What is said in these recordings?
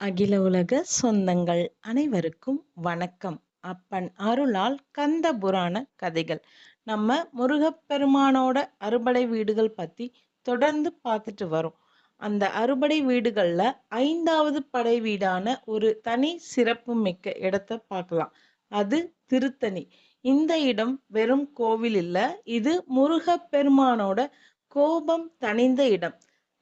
அகில உலக சொந்தங்கள் அனைவருக்கும் வணக்கம். அப்பன் அருளால் கந்த புராண கதைகள். நம்ம முருகப்பெருமானோட அறுபடை வீடுகள் பத்தி தொடர்ந்து பார்த்துட்டு வரோம். அந்த அறுபடை வீடுகள்ல ஐந்தாவது படை வீடான ஒரு தனி சிறப்பு மிக்க இடத்தை பார்க்கலாம். அது திருத்தணி. இந்த இடம் வெறும் கோவில் இல்ல இது முருகப்பெருமானோட கோபம் தணிந்த இடம்.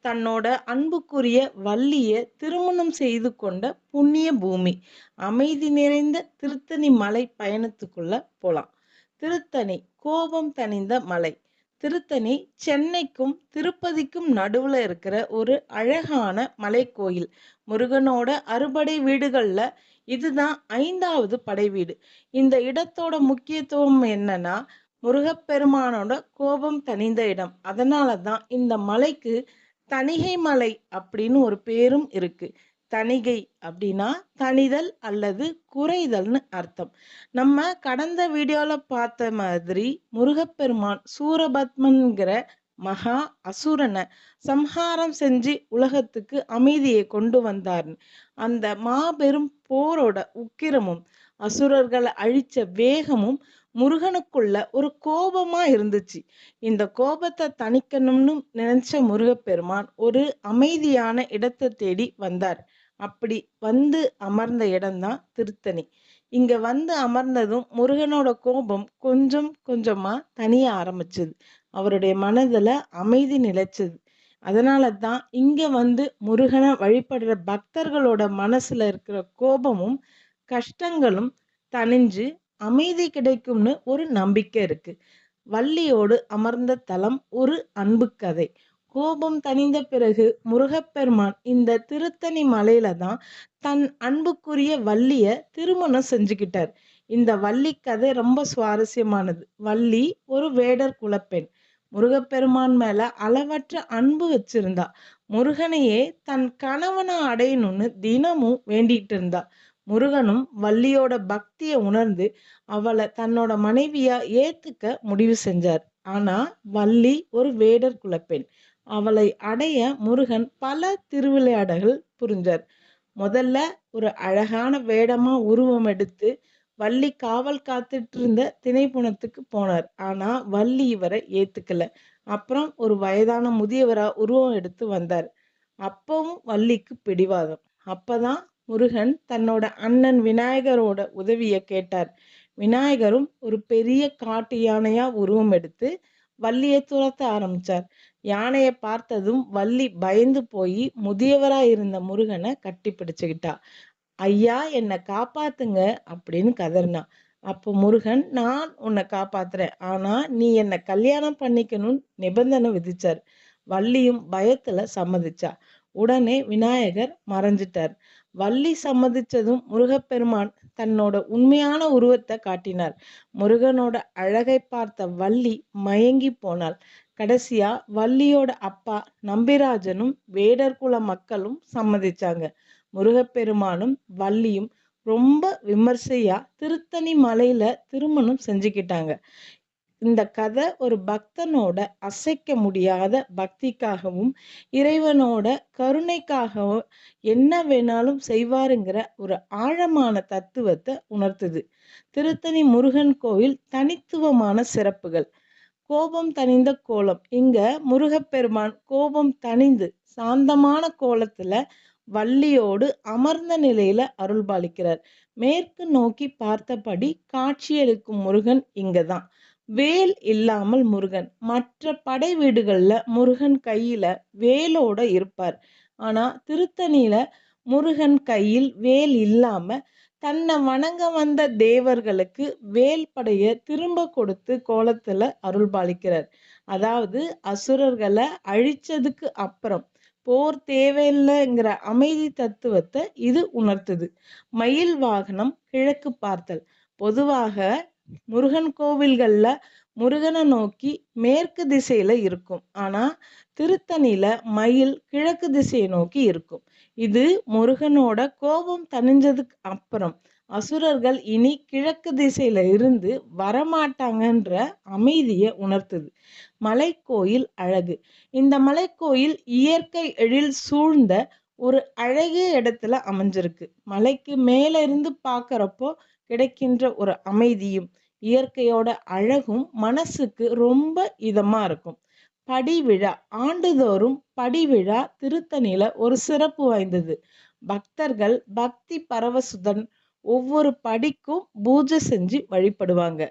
தன்னோட அன்புக்குரிய வள்ளியை திருமணம் செய்து கொண்ட புண்ணிய பூமி அமைதி நிறைந்த திருத்தணி மலை பயணத்துக்குள்ள போலாம். திருத்தணி கோபம் தணிந்த மலை. திருத்தணி சென்னைக்கும் திருப்பதிக்கும் நடுவில் இருக்கிற ஒரு அழகான மலை கோயில் முருகனோட அறுபடை வீடுகளில் இதுதான் ஐந்தாவது படை வீடு. இந்த இடத்தோட முக்கியத்துவம் என்னன்னா முருகப்பெருமானோட கோபம் தணிந்த இடம். அதனால தான் இந்த மலைக்கு தணிகை மலை அப்படின்னு ஒரு பேரும் இருக்கு. தணிகை அப்படின்னா தணிதல் அல்லது குறைதல்னு அர்த்தம். நம்ம கடந்த வீடியோல பார்த்த மாதிரி முருகப்பெருமான் சூரபத்மன்கிற மகா அசுரனை சம்ஹாரம் செஞ்சு உலகத்துக்கு அமைதியை கொண்டு வந்தார்னு. அந்த மாபெரும் போரோட உக்கிரமும் அசுரர்களை அழிச்ச வேகமும் முருகனுக்குள்ள ஒரு கோபமா இருந்துச்சு. இந்த கோபத்தை தணிக்கணும்னு நினைச்ச முருகப்பெருமான் ஒரு அமைதியான இடத்தை தேடி வந்தார். அப்படி வந்து அமர்ந்த இடம்தான் திருத்தணி. இங்க வந்து அமர்ந்ததும் முருகனோட கோபம் கொஞ்சம் கொஞ்சமா தனிய ஆரம்பிச்சது. அவருடைய மனதுல அமைதி நிலைச்சது. அதனால தான் இங்க வந்து முருகனை வழிபடுற பக்தர்களோட மனசுல இருக்கிற கோபமும் கஷ்டங்களும் தணிஞ்சு அமைதி கிடைக்கும்னு ஒரு நம்பிக்கை இருக்கு. வள்ளியோடு அமர்ந்த தலம் ஒரு அன்பு கதை. கோபம் தணிந்த பிறகு முருகப்பெருமான் இந்த திருத்தணி மலையில தான் தன் அன்புக்குரிய வள்ளிய திருமணம் செஞ்சுக்கிட்டார். இந்த வள்ளி கதை ரொம்ப சுவாரஸ்யமானது. வள்ளி ஒரு வேடர் குலப்பெண். முருகப்பெருமான் மேல அளவற்ற அன்பு வச்சிருந்தா. முருகனையே தன் கணவனை அடையணும்னு தினமும் வேண்டிட்டு இருந்தா. முருகனும் வள்ளியோட பக்தியை உணர்ந்து அவளை தன்னோட மனைவியா ஏத்துக்க முடிவு செஞ்சார். ஆனா வள்ளி ஒரு வேடர் குலப்பெண். அவளை அடைய முருகன் பல திருவிளையாடல்கள் புரிஞ்சார். முதல்ல ஒரு அழகான வேடமா உருவம் எடுத்து வள்ளி காவல் காத்துட்டு இருந்த திணைப்புணத்துக்கு போனார். ஆனா வள்ளி இவரை ஏத்துக்கல. அப்புறம் ஒரு வயதான முதியவரா உருவம் எடுத்து வந்தார். அப்பவும் வள்ளிக்கு பிடிவாதம். அப்பதான் முருகன் தன்னோட அண்ணன் விநாயகரோட உதவியை கேட்டார். விநாயகரும் ஒரு பெரிய காட்டு யானையா உருவம் எடுத்து வள்ளியை துரத்த ஆரம்பிச்சார். யானையை பார்த்ததும் வள்ளி பயந்து போய் முதியவரா இருந்த முருகனை கட்டி பிடிச்சுக்கிட்டா. ஐயா என்னை காப்பாத்துங்க அப்படின்னு கதறினா. அப்போ முருகன் நான் உன்னை காப்பாத்துறேன். ஆனா நீ என்னை கல்யாணம் பண்ணிக்கணும்னு நிபந்தனை விதிச்சார். வள்ளியும் பயத்துல சம்மதிச்சா. உடனே விநாயகர் மறைஞ்சிட்டார். வள்ளி சம்மதிச்சதும் முருகப்பெருமான் தன்னோட உண்மையான உருவத்தை காட்டினார். முருகனோட அழகை பார்த்த வள்ளி மயங்கி போனாள். கடைசியா வள்ளியோட அப்பா நம்பிராஜனும் வேடர் குல மக்களும் சம்மதிச்சாங்க. முருகப்பெருமானும் வள்ளியும் ரொம்ப விமர்சையா திருத்தணி மலையில திருமணம் செஞ்சுக்கிட்டாங்க. இந்த கதை ஒரு பக்தனோட அசைக்க முடியாத பக்திக்காகவும் இறைவனோட கருணைக்காகவும் என்ன வேணாலும் செய்வாருங்கிற ஒரு ஆழமான தத்துவத்தை உணர்த்துது. திருத்தணி முருகன் கோவில் தனித்துவமான சிறப்புகள். கோபம் தனிந்த கோலம். இங்க முருகப்பெருமான் கோபம் தனிந்து சாந்தமான கோலத்துல வள்ளியோடு அமர்ந்த நிலையில அருள்பாலிக்கிறார். மேற்கு நோக்கி பார்த்தபடி காட்சியளிக்கும் முருகன் இங்கதான். வேல் இல்லாமல் முருகன். மற்ற படை வீடுகளில் முருகன் கையில வேலோட இருப்பார். ஆனா திருத்தணியில முருகன் கையில் வேல் இல்லாம தன்னை வணங்க வந்த தேவர்களுக்கு வேல் படைய திரும்ப கொடுத்து கோலத்துல அருள்பாலிக்கிறார் அதாவது அசுரர்களை அழிச்சதுக்கு அப்புறம் போர் தேவையில்லைங்கிற அமைதி தத்துவத்தை இது உணர்த்துது. மயில் வாகனம் கிழக்கு பார்த்தல். பொதுவாக முருகன் கோவில்கள்ல முருகனை நோக்கி மேற்கு திசையில இருக்கும். ஆனா திருத்தணியில மயில் கிழக்கு திசையை நோக்கி இருக்கும். இது முருகனோட கோபம் தணிஞ்சதுக்கு அப்புறம் அசுரர்கள் இனி கிழக்கு திசையில இருந்து வரமாட்டாங்கன்ற அமைதியை உணர்த்துது. மலைக்கோயில் அழகு. இந்த மலைக்கோயில் இயற்கை எழில் சூழ்ந்த ஒரு அழகிய இடத்துல அமைஞ்சிருக்கு. மலைக்கு மேல இருந்து பார்க்கறப்போ கிடைக்கின்ற ஒரு அமைதியும் இயற்கையோட அழகும் மனசுக்கு ரொம்ப இதமா இருக்கும். படிவிழா ஆண்டுதோறும் படிவிழா திருத்தணியில ஒரு சிறப்பு வாய்ந்தது. பக்தர்கள் பக்தி பரவசுடன் ஒவ்வொரு படிக்கும் பூஜை செஞ்சு வழிபடுவாங்க.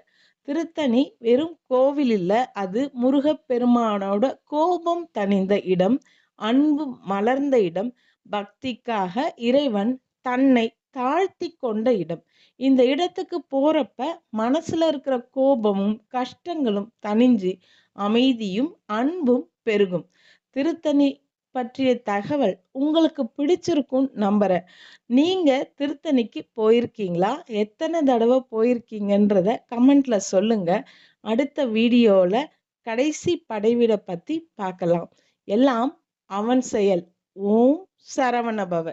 திருத்தணி வெறும் கோவில் இல்ல அது முருகப்பெருமானோட கோபம் தணிந்த இடம் அன்பு மலர்ந்த இடம் பக்திக்காக இறைவன் தன்னை தாழ்த்தி கொண்ட இடம். இந்த இடத்துக்கு போறப்ப மனசுல இருக்கிற கோபமும் கஷ்டங்களும் தணிஞ்சு அமைதியும் அன்பும் பெருகும். திருத்தணி பற்றிய தகவல் உங்களுக்கு பிடிச்சிருக்கும் நம்புறேன். நீங்க திருத்தணிக்கு போயிருக்கீங்களா? எத்தனை தடவை போயிருக்கீங்கன்றத கமெண்ட்ல சொல்லுங்க. அடுத்த வீடியோல கடைசி படைவிட பத்தி பார்க்கலாம். எல்லாம் அவன் செயல். ஓம் சரவணபவ.